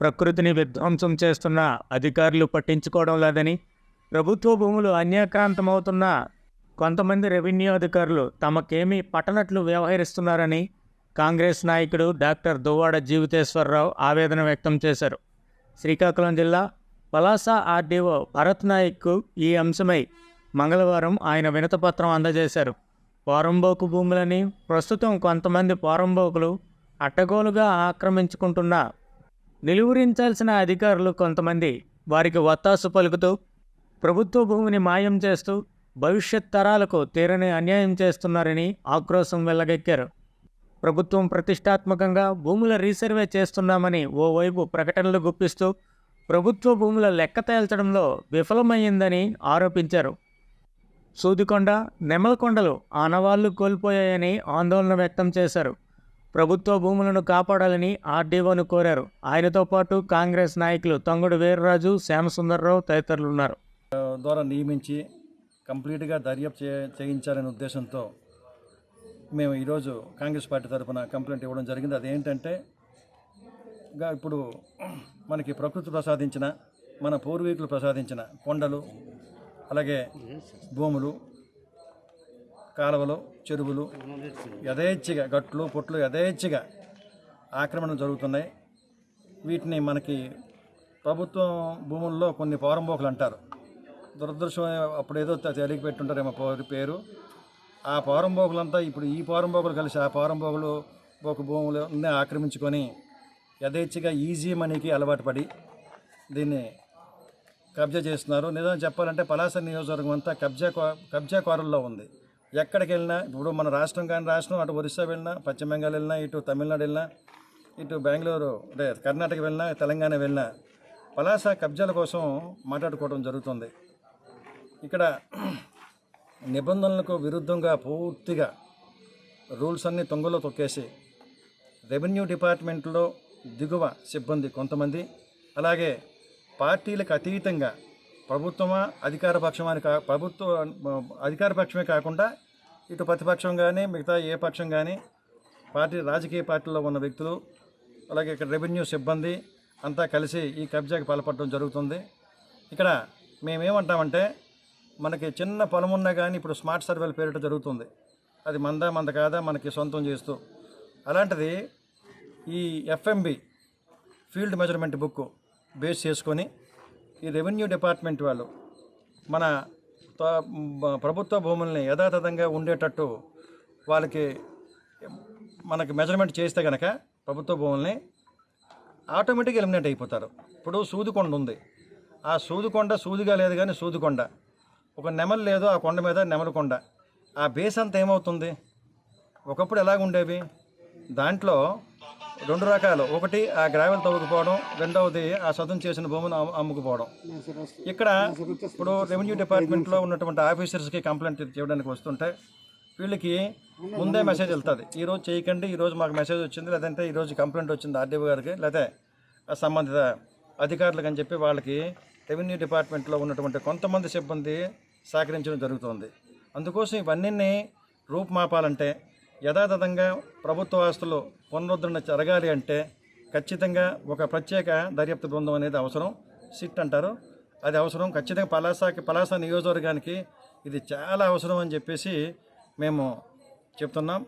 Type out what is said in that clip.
ప్రకృతిని విధ్వంసం చేస్తున్న అధికారులు పట్టించుకోవడం లేదని ప్రభుత్వ భూములు అన్యాక్రాంతమవుతున్న కొంతమంది రెవెన్యూ అధికారులు తమకేమీ పట్టనట్లు వ్యవహరిస్తున్నారని కాంగ్రెస్ నాయకుడు డాక్టర్ దువ్వాడ జీవితేశ్వరరావు ఆవేదన వ్యక్తం చేశారు. శ్రీకాకుళం జిల్లా పలాస ఆర్డీఓ భరత్ నాయక్కు ఈ అంశమై మంగళవారం ఆయన వినతపత్రం అందజేశారు. పారంబోకు భూములని ప్రస్తుతం కొంతమంది పారంబోకులు అడ్డగోలుగా ఆక్రమించుకుంటున్న. నిలువరించాల్సిన అధికారులు కొంతమంది వారికి వత్తాసు పలుకుతూ ప్రభుత్వ భూమిని మాయం చేస్తూ భవిష్యత్ తరాలకు తీరని అన్యాయం చేస్తున్నారని ఆక్రోశం వెళ్ళగెక్కారు ప్రభుత్వం ప్రతిష్టాత్మకంగా భూముల రీసర్వే చేస్తున్నామని ఓవైపు ప్రకటనలు గుప్పిస్తూ ప్రభుత్వ భూముల లెక్క తేల్చడంలో విఫలమైందని ఆరోపించారు. సూదికొండ నెమలకొండలు ఆనవాళ్ళు కోల్పోయాయని ఆందోళన వ్యక్తం చేశారు. ప్రభుత్వ భూములను కాపాడాలని ఆర్డీఓను కోరారు. ఆయనతో పాటు కాంగ్రెస్ నాయకులు తంగుడు వీర్రాజు శ్యామసుందర్రావు తదితరులు ఉన్నారు ద్వారా నియమించి కంప్లీట్గా దర్యాప్తు చే చేయించాలనే ఉద్దేశంతో మేము ఈరోజు కాంగ్రెస్ పార్టీ తరఫున కంప్లైంట్ ఇవ్వడం జరిగింది. అదేంటంటే ఇప్పుడు మనకి ప్రకృతి ప్రసాదించిన మన పూర్వీకులు ప్రసాదించిన కొండలు అలాగే భూములు కాలువలు చెరువులు యథేచ్ఛగా గట్లు పొట్లు యథేచ్ఛగా ఆక్రమణ జరుగుతున్నాయి. వీటిని మనకి ప్రభుత్వం భూముల్లో కొన్ని పౌరంబోకులు అంటారు. దురదృష్టం అప్పుడు ఏదో తెలియక పెట్టుంటారేమో పేరు ఆ పౌరంబోకులంతా ఇప్పుడు ఈ పౌరంబోకులు కలిసి ఆ పౌరంబోకులు ఒక భూములు ఆక్రమించుకొని యథేచ్ఛగా ఈజీ మనీకి అలవాటు పడి దీన్ని కబ్జా చేస్తున్నారు. నిజం చెప్పాలంటే పలాస నియోజకవర్గం అంతా కబ్జా కో- కబ్జా ఉంది. ఎక్కడికి వెళ్ళినా ఇప్పుడు మన రాష్ట్రం కానీ రాష్ట్రం అటు ఒరిస్సా వెళ్ళినా పశ్చిమ బెంగాల్ వెళ్ళినా ఇటు తమిళనాడు వెళ్ళినా ఇటు బెంగళూరు అంటే కర్ణాటక వెళ్ళినా తెలంగాణ వెళ్ళినా పలాస కబ్జాల కోసం మాట్లాడుకోవడం జరుగుతుంది. ఇక్కడ నిబంధనలకు విరుద్ధంగా పూర్తిగా రూల్స్ అన్ని తొంగలో తొక్కేసి రెవెన్యూ డిపార్ట్మెంట్లో దిగువ సిబ్బంది కొంతమంది అలాగే పార్టీలకు అతీతంగా ప్రభుత్వమా అధికార అని కా ప్రభుత్వ అధికార పక్షమే కాకుండా ఇటు ప్రతిపక్షం కానీ మిగతా ఏ పక్షం కానీ పార్టీ రాజకీయ పార్టీలో ఉన్న వ్యక్తులు అలాగే ఇక్కడ రెవెన్యూ సిబ్బంది అంతా కలిసి ఈ కబ్జాకి పాల్పడడం జరుగుతుంది. ఇక్కడ మేమేమంటామంటే మనకి చిన్న పొలం ఉన్నా కానీ ఇప్పుడు స్మార్ట్ సర్వేలు పేరిట జరుగుతుంది. అది మందా మంద కాదా మనకి సొంతం చేస్తూ. అలాంటిది ఈ FMB field measurement book base చేసుకొని ఈ రెవెన్యూ డిపార్ట్మెంట్ వాళ్ళు మన త- ప్రభుత్వ భూముల్ని యథాతథంగా ఉండేటట్టు వాళ్ళకి మనకి మెజర్మెంట్ చేస్తే కనుక ప్రభుత్వ భూముల్ని ఆటోమేటిక్గా ఎలిమినేట్ అయిపోతారు. ఇప్పుడు సూదికొండ ఉంది. ఆ సూదికొండ సూదిగా లేదు కానీ సూదికొండ ఒక నెమలు లేదు ఆ కొండ మీద నెమలి కొండ. ఆ బేస్ అంతా ఏమవుతుంది? ఒకప్పుడు ఎలాగ ఉండేవి దాంట్లో రెండు రకాలు. ఒకటి ఆ గ్రావెల్ తవ్వుకుపోవడం. రెండవది ఆ సదును చేసిన భూమిని అమ్ము- అమ్ముకుపోవడం. ఇక్కడ ఇప్పుడు రెవెన్యూ డిపార్ట్మెంట్లో ఉన్నటువంటి ఆఫీసర్స్కి కంప్లైంట్ చేయడానికి వస్తుంటే వీళ్ళకి ముందే మెసేజ్ వెళ్తుంది. ఈ రోజు చేయకండి ఈ రోజు మాకు మెసేజ్ వచ్చింది లేదంటే ఈ రోజు కంప్లైంట్ వచ్చింది ఆర్డీఓ గారికి లేకపోతే ఆ సంబంధిత అధికారులకు అని చెప్పి వాళ్ళకి రెవెన్యూ డిపార్ట్మెంట్లో ఉన్నటువంటి కొంతమంది సిబ్బంది సహకరించడం జరుగుతుంది. అందుకోసం ఇవన్నీ రూపుమాపాలంటే యథాతథంగా ప్రభుత్వ ఆస్తులు పునరుద్ధరణ జరగాలి అంటే ఖచ్చితంగా ఒక ప్రత్యేక దర్యాప్తు బృందం అనేది అవసరం. సిట్ అంటారు. అది అవసరం. ఖచ్చితంగా పలాసాకి పలాస నియోజకవర్గానికి ఇది చాలా అవసరం అని చెప్పేసి మేము చెప్తున్నాం.